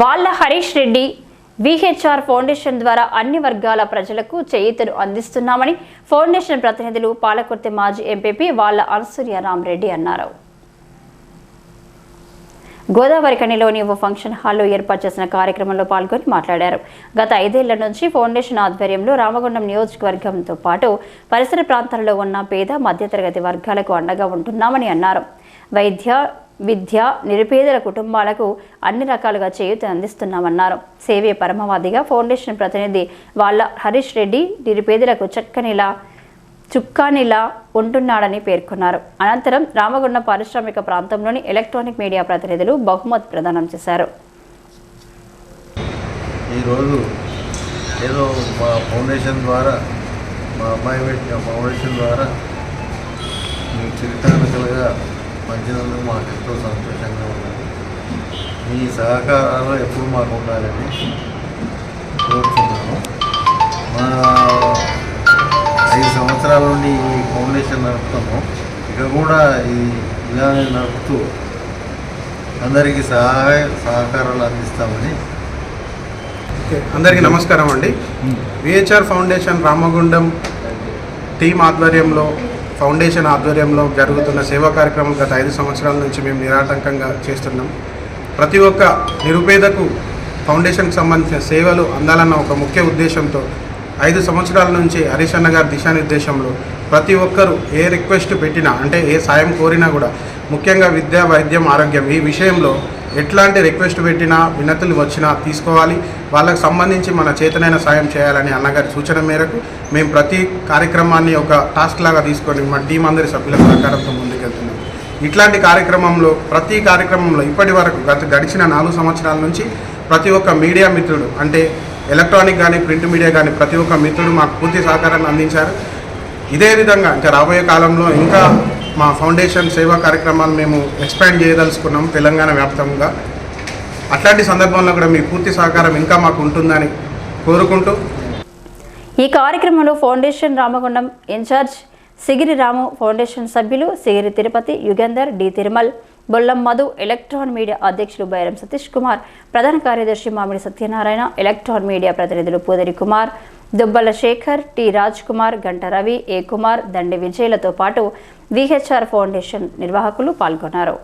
వాళ్ళ Harish Reddy VHR foundation ద్వారా అన్ని వర్గాల ప్రజలకు చేయూతను అందిస్తున్నామని ఫౌండేషన్ ప్రతినిధులు పాలకుర్తి మాజీ ఎంపీపీ వాళ్ళ అనసూయ రామరెడ్డి అన్నారు. గోదావరి కనిలోని ఓ ఫంక్షన్ హాల్లో ఏర్పాటు చేసిన కార్యక్రమంలో పాల్గొని మాట్లాడారు. గత ఐదేళ్ళ నుంచి ఫౌండేషన్ ఆధ్వర్యంలో రామగుండం నియోజకవర్గంతో పాటు పరిసర ప్రాంతాల్లో ఉన్న పేద మధ్యతరగతి వర్గాలకు అండగా ఉంటున్నామని అన్నారు. వైద్య విద్య నిరుపేదల కుటుంబాలకు అన్ని రకాలుగా చేయూత అందిస్తున్నామన్నారు. సేవే పరమవాదిగా ఫౌండేషన్ ప్రతినిధి వాళ్ళ హరీష్ రెడ్డి నిరుపేదలకు చక్కనిలా చుక్కానిలా ఉంటున్నాడని పేర్కొన్నారు. అనంతరం రామగుండ పారిశ్రామిక ప్రాంతంలోని ఎలక్ట్రానిక్ మీడియా ప్రతినిధులు బహుమతి ప్రదానం చేశారు. ఈరోజు ఏదో మా ఫౌండేషన్ ద్వారా మా అమ్మాయి పెట్టిన ఫౌండేషన్ ద్వారా పంచినందుకు మాకు ఎంతో సంతోషంగా ఉన్నది. మీ సహకారాలు ఎప్పుడు మాకు ఉండాలని కోరుతున్నాను మా ఐదు సంవత్సరాల నుండి ఈ ఫౌండేషన్ నడుపుతాము ఇక కూడా ఈ ఇలానే నడుపుతూ అందరికీ సహాయ సహకారాలు అందిస్తామని ఓకే. అందరికీ నమస్కారం అండి. విహెచ్ఆర్ ఫౌండేషన్ రామగుండం టీం ఆధ్వర్యంలో ఫౌండేషన్ ఆధ్వర్యంలో జరుగుతున్న సేవా కార్యక్రమం గత ఐదు సంవత్సరాల నుంచి మేము నిరాటంకంగా చేస్తున్నాం. ప్రతి ఒక్క నిరుపేదకు ఫౌండేషన్కి సంబంధించిన సేవలు అందాలన్న ఒక ముఖ్య ఉద్దేశంతో ఐదు సంవత్సరాల నుంచి హరీష్ అన్న గారి దిశానిర్దేశంలో ప్రతి ఒక్కరూ ఏ రిక్వెస్ట్ పెట్టినా అంటే ఏ సాయం కోరినా కూడా ముఖ్యంగా విద్య వైద్యం ఆరోగ్యం ఈ విషయంలో ఎట్లాంటి రిక్వెస్ట్ పెట్టినా వినతులు వచ్చినా తీసుకోవాలి. వాళ్ళకు సంబంధించి మన చేతనైన సాయం చేయాలని అన్నగారి సూచన మేరకు మేము ప్రతి కార్యక్రమాన్ని ఒక టాస్క్ లాగా తీసుకొని మా టీం అందరి సభ్యుల సహకారంతో ముందుకెళ్తున్నాం. ఇట్లాంటి కార్యక్రమంలో ప్రతి కార్యక్రమంలో ఇప్పటి వరకు గత గడిచిన నాలుగు సంవత్సరాల నుంచి ప్రతి ఒక్క మీడియా మిత్రుడు అంటే ఎలక్ట్రానిక్ కానీ ప్రింట్ మీడియా కానీ ప్రతి ఒక్క మిత్రుడు మాకు పూర్తి సహకారాన్ని అందించారు. ఇదే విధంగా ఇంకా రాబోయే కాలంలో ఇంకా మా ఫౌండేషన్ సేవా కార్యక్రమాలు మేము ఎక్స్పాండ్ చేయదలుచుకున్నాం తెలంగాణ వ్యాప్తంగా. అట్లాంటి సందర్భంలో కూడా మీ పూర్తి సహకారం ఇంకా మాకు ఉంటుందని కోరుకుంటూ. ఈ కార్యక్రమంలో foundation Ramagundam in charge Sigiri Ramu foundation సభ్యులు Sigiri Tirupati Yugandhar D Tirumal Bollam Madhu electronic media అధ్యక్షులు బైరం సతీష్ కుమార్ ప్రధాన కార్యదర్శి మామిడి సత్యనారాయణ ఎలక్ట్రాన్ మీడియా ప్రతినిధులు పూదరి కుమార్ దుబ్బల శేఖర్ టి రాజ్ కుమార్ గంట రవి ఏ కుమార్ దండి విజయ్లతో పాటు విహెచ్ఆర్ ఫౌండేషన్ నిర్వాహకులు పాల్గొన్నారు.